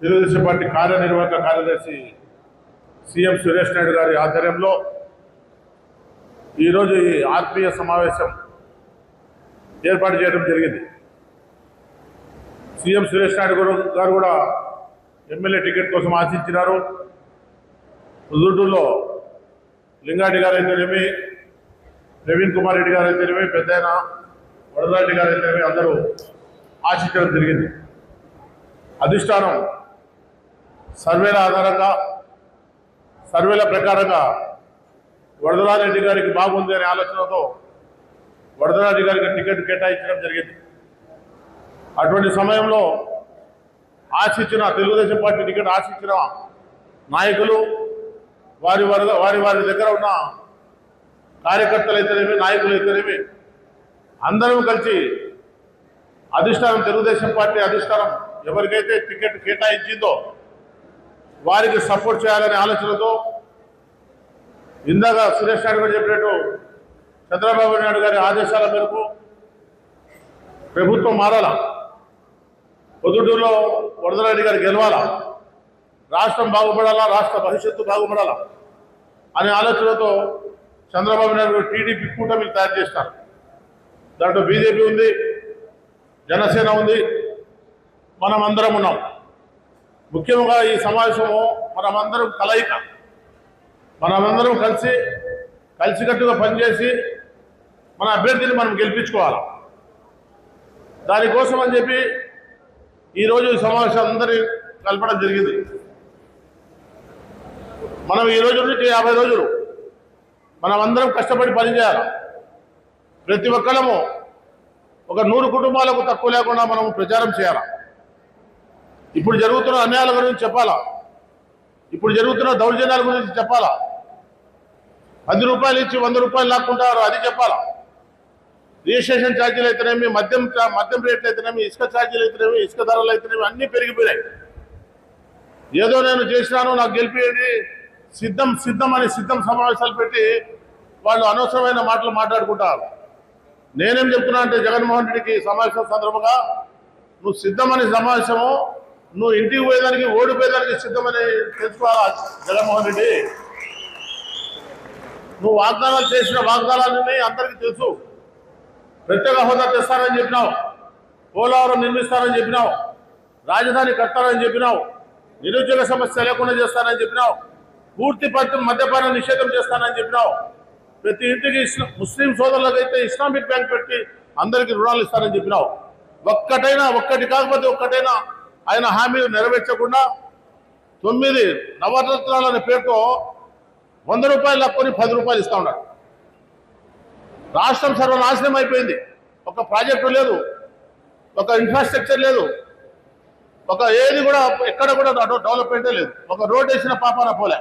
Telugu Desam party కార్యనిర్వాహక కార్యదర్శి CM Suresh Naidu గారి ఆధ్వర్యంలో ఈరోజు ఈ ఆత్మీయ సమావేశం ఏర్పాటు చేయడం జరిగింది. సీఎం సురేష్ నాయుడు గారు- గారు కూడా ఎమ్మెల్యే టికెట్ కోసం ఆశించినారు. రుదుటూరులో లింగారెడ్డి గారు అయితేనేమి ప్రవీణ్ కుమార్ రెడ్డి గారు అయితేనేమి పెద్దయన వరదరెడ్డి గారు అయితేనేమి అందరూ ఆశించడం జరిగింది. అధిష్టానం సర్వేల ఆధారంగా సర్వేల ప్రకారంగా వరదరారెడ్డి గారికి బాగుంది అనే ఆలోచనతో వరదరారెడ్డి గారికి టికెట్ కేటాయించడం జరిగింది. అటువంటి సమయంలో ఆశించిన తెలుగుదేశం పార్టీ టికెట్ ఆశించిన నాయకులు వారి వారి వారి వారి దగ్గర ఉన్న కార్యకర్తలు అయితేనేమి నాయకులు అయితేనేమి అందరం కలిసి అధిష్టానం తెలుగుదేశం పార్టీ అధిష్టానం ఎవరికైతే టికెట్ కేటాయించిందో వారికి సపోర్ట్ చేయాలనే ఆలోచనతో ఇందాక సురేష్ నాయుడు గారు చెప్పినట్టు చంద్రబాబు నాయుడు గారి ఆదేశాల మేరకు ప్రభుత్వం మారాలా. పొద్దుటూరులో వరదరెడ్డి గారు గెలవాలా. రాష్ట్రం బాగుపడాలా రాష్ట్ర భవిష్యత్తు బాగుపడాలా అనే ఆలోచనతో చంద్రబాబు నాయుడు గారు టీడీపీ కూటమిని తయారు చేస్తారు. దాంట్లో బీజేపీ ఉంది జనసేన ఉంది మనం అందరం ఉన్నాం. ముఖ్యంగా ఈ సమావేశము మనమందరం కలయిక. మనమందరం కలిసి కలిసికట్టుగా పనిచేసి మన అభ్యర్థిని మనం గెలిపించుకోవాలి. దానికోసం అని చెప్పి ఈరోజు ఈ సమావేశం అందరి కలపడం జరిగింది. మనం ఈ రోజు నుంచి యాభై రోజులు మనం అందరం కష్టపడి పనిచేయాలి. ప్రతి ఒక్కరము ఒక నూరు కుటుంబాలకు తక్కువ లేకుండా మనం ప్రచారం చేయాలి. ఇప్పుడు జరుగుతున్న అన్యాయాల గురించి చెప్పాలా? ఇప్పుడు జరుగుతున్న దౌర్జన్యాల గురించి చెప్పాలా? పది రూపాయలు ఇచ్చి వంద రూపాయలు లాక్కుంటారు అది చెప్పాలా? రిజిస్ట్రేషన్ ఛార్జీలు అయితేనేమి మద్యం మద్యం రేట్లు అయితేనేమి ఇసుక ఛార్జీలు అయితేనేమి ఇసుక ధరలు అయితేనేమి అన్నీ పెరిగిపోయాయి ఏదో నేను చేసినాను నాకు గెలిపేది సిద్ధం సిద్ధం అని సిద్ధం సమావేశాలు పెట్టి వాళ్ళు అనవసరమైన మాటలు మాట్లాడుకుంటారు నేనేం చెప్తున్నా అంటే జగన్మోహన్ రెడ్డికి సమావేశం సందర్భంగా నువ్వు సిద్ధమని సమావేశము నువ్వు ఇంటికి పోయేదానికి ఓడిపోయేదానికి సిద్ధమని తెలుసుకోవాలా జగన్మోహన్ రెడ్డి? నువ్వు వాగ్దానాలు చేసిన వాగ్దానాలన్నీ అందరికీ తెలుసు. ప్రత్యేక హోదా తెస్తానని చెప్పినావు. పోలవరం నిర్మిస్తానని చెప్పినావు. రాజధాని కట్టాలని చెప్పినావు. నిరుద్యోగ సమస్య లేకుండా చేస్తానని చెప్పినావు. పూర్తి పద్ధతి మద్యపాన నిషేధం చేస్తానని చెప్పినావు. ప్రతి ఇంటికి ముస్లిం సోదరులకైతే ఇస్లామిక్ బ్యాంక్ పెట్టి అందరికీ రుణాలు ఇస్తానని చెప్పినావు. ఒక్కటైనా ఒక్కటి కాకపోతే ఒక్కటైనా ఆయన హామీలు నెరవేర్చకుండా తొమ్మిది నవరత్నాలనే అనే పేరుతో వంద రూపాయలు లాక్కొని పది రూపాయలు ఇస్తా ఉన్నాడు. రాష్ట్రం సర్వనాశనం అయిపోయింది. ఒక ప్రాజెక్టు లేదు. ఒక ఇన్ఫ్రాస్ట్రక్చర్ లేదు. ఒక ఏది కూడా ఎక్కడ కూడా డెవలప్మెంటే లేదు. ఒక రోడ్ వేసిన పాపాన పోలే.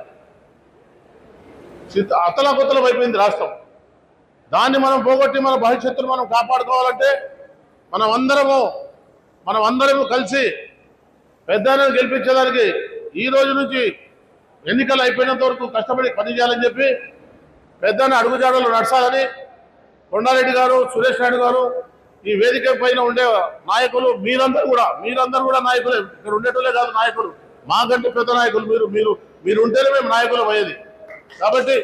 అతలాకుతలం అయిపోయింది రాష్ట్రం. దాన్ని మనం పోగొట్టి మన భవిష్యత్తును మనం కాపాడుకోవాలంటే మనం అందరము మనం అందరము కలిసి పెద్దలను గెలిపించేదానికి ఈ రోజు నుంచి ఎన్నికలు అయిపోయినంత వరకు కష్టపడి పనిచేయాలని చెప్పి పెద్దని అడుగుజాడలు నడచాలని కొండారెడ్డి గారు సురేష్ నాయుడు గారు ఈ వేదిక పైన ఉండే నాయకులు మీరందరూ కూడా మీరందరూ కూడా నాయకులే. ఇక్కడ ఉండేటోళ్ళే కాదు నాయకులు. మాకంటే పెద్ద నాయకులు మీరు మీరు మీరు ఉంటేనే మేము నాయకులు అయ్యేది. కాబట్టి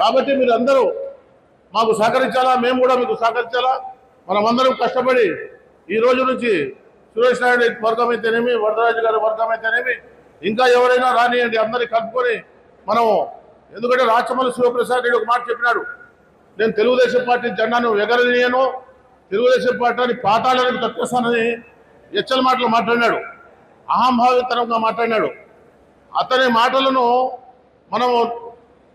కాబట్టి మీరు అందరూ మాకు సహకరించాలా? మేము కూడా మీకు సహకరించాలా? మనమందరం కష్టపడి ఈ రోజు నుంచి సురేష్ నాయుడు వర్గం అయితేనేమి వరదరాజు గారి వర్గం అయితేనేమి ఇంకా ఎవరైనా రానియండి. అందరినీ కలుపుకొని మనము ఎందుకంటే రాచమల్లి శివప్రసాద్ రెడ్డి ఒక మాట చెప్పినాడు. నేను తెలుగుదేశం పార్టీ జెండాను ఎగరనీయను తెలుగుదేశం పార్టీని పాతాళానికి తప్పేస్తానని ఎచ్చల మాటలు మాట్లాడినాడు. అహంభావితరంగా మాట్లాడినాడు. అతని మాటలను మనము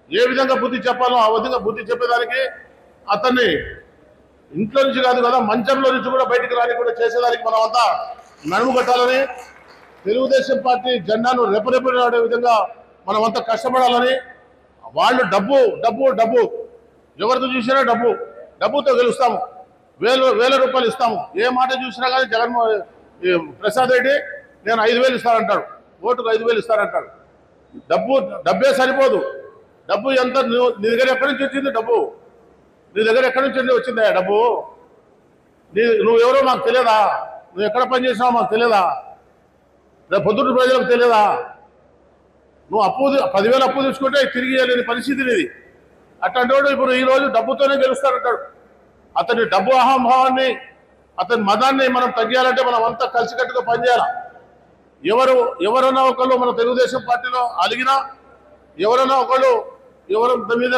ఏ విధంగా బుద్ధి చెప్పాలో ఆ విధంగా బుద్ధి చెప్పేదానికి అతన్ని ఇంట్లో నుంచి కాదు కదా మంచంలో నుంచి కూడా బయటికి రాని కూడా చేసేదానికి మనం అంతా నడుము కట్టాలని తెలుగుదేశం పార్టీ జెండాను రెపరెపడే విధంగా మనం అంతా కష్టపడాలని వాళ్ళు డబ్బు డబ్బు డబ్బు. ఎవరితో చూసినా డబ్బు. డబ్బుతో గెలుస్తాము. వేలు వేల రూపాయలు ఇస్తాము. ఏ మాట చూసినా కానీ జగన్మోహన్ ఈ ప్రసాద్ రెడ్డి నేను ఐదు వేలు ఇస్తానంటాడు. ఓటుకు ఐదు వేలు ఇస్తానంటాడు. డబ్బు డబ్బే సరిపోదు. డబ్బు ఎంత నీ దగ్గర ఎక్కడి నుంచి వచ్చింది డబ్బు. నీ దగ్గర ఎక్కడి నుంచి వచ్చిందా డబ్బు? నీ నువ్వు ఎవరో మాకు తెలియదా నువ్వు ఎక్కడ పని చేసినావో మాకు తెలియదా రేపు పొద్దున్న ప్రజలకు తెలియదా నువ్వు అప్పు పదివేలు అప్పు తీసుకుంటే తిరిగి లేని పరిస్థితి ఇది అట్లాంటి వాడు ఇప్పుడు ఈ రోజు డబ్బుతోనే గెలుస్తాడంటాడు. అతని డబ్బు అహంభావాన్ని అతని మదాన్ని మనం తగ్గియాలంటే మనం అంతా కలిసికట్టుగా పనిచేయాలి? ఎవరు ఎవరన్నా ఒకళ్ళు మన తెలుగుదేశం పార్టీలో అలిగినా ఎవరన్నా ఒకళ్ళు ఎవరి మీద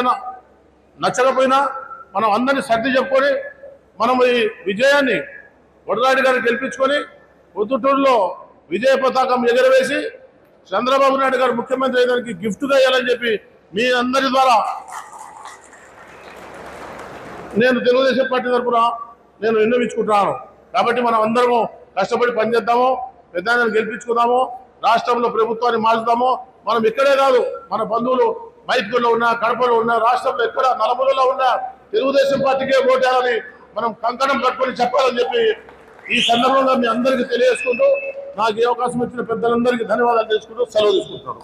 నచ్చకపోయినా మనం అందరినీ సర్ది చెప్పుకొని మనం ఈ విజయాన్ని వడరాడి గారిని గెలిపించుకొని పొద్దుటూరులో విజయ పతాకం ఎగరవేసి చంద్రబాబు నాయుడు గారు ముఖ్యమంత్రి అయ్యడానికి గిఫ్ట్గా ఇవ్వాలని చెప్పి మీ అందరి ద్వారా నేను తెలుగుదేశం పార్టీ తరఫున నేను విన్నవించుకుంటున్నాను. కాబట్టి మనం అందరము కష్టపడి పనిచేద్దాము పెద్ద గెలిపించుకుందాము రాష్ట్రంలో ప్రభుత్వాన్ని మార్చుదాము. మనం ఇక్కడే కాదు మన బంధువులు మైత్రిలో ఉన్న కడపలో ఉన్న రాష్ట్రంలో ఎక్కడ నలుమూలలో ఉన్నా తెలుగుదేశం పార్టీకే ఓటేయాలని మనం కంకణం కట్టుకొని చెప్పాలని చెప్పి ఈ సందర్భంగా మీ అందరికీ తెలియజేసుకుంటూ నాకు ఈ అవకాశం ఇచ్చిన పెద్దలందరికీ ధన్యవాదాలు తెలుసుకుంటూ సెలవు తీసుకుంటున్నాను.